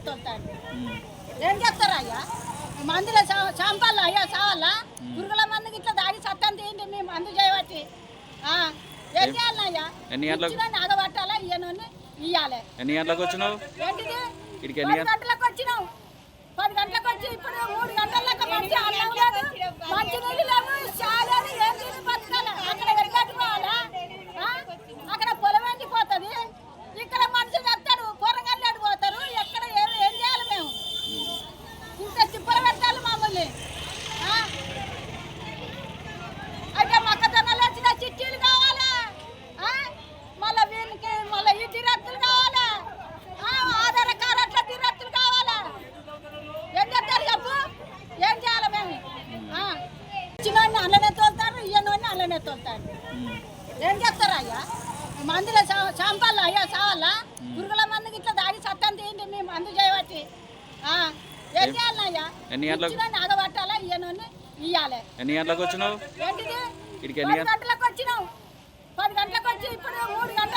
తోలుతాడు ఏం చేస్తారా అయ్యా? మందులో చంపాలా అయ్యా చావాలా పురుగుల మందుకి ఇట్లా దాగి సత్తం తీయండి మీ మందు చేయబట్టి. ఆ, ఏం చేయాలయ్యా? అగబట్టాలా ఇయ్యనని ఇయ్యాలి. ఎన్ని గంటలకు వచ్చినావు? ఏంటిది? పది గంటలకు వచ్చినాం. పది గంటలకు వచ్చి ఇప్పుడు అల్లనే తోలుతారు ఏం చేస్తారు అయ్యా? మందులో చంపాలా అయ్యా చావాలా? పురుగుల మందుకి ఇట్లా దాగి సత్తం తీయండి మీ మందు చేయబట్టి. ఆ. ఏం చేయాలయ్యా అగబట్టాలా ఇయ్యనోడిని ఇయ్యాలి. ఎన్ని గంటలకు వచ్చినావు? ఏంటిది? ఎన్ని పది గంటలకు వచ్చినాం. పది గంటలకు వచ్చి ఇప్పుడు మూడు గంటల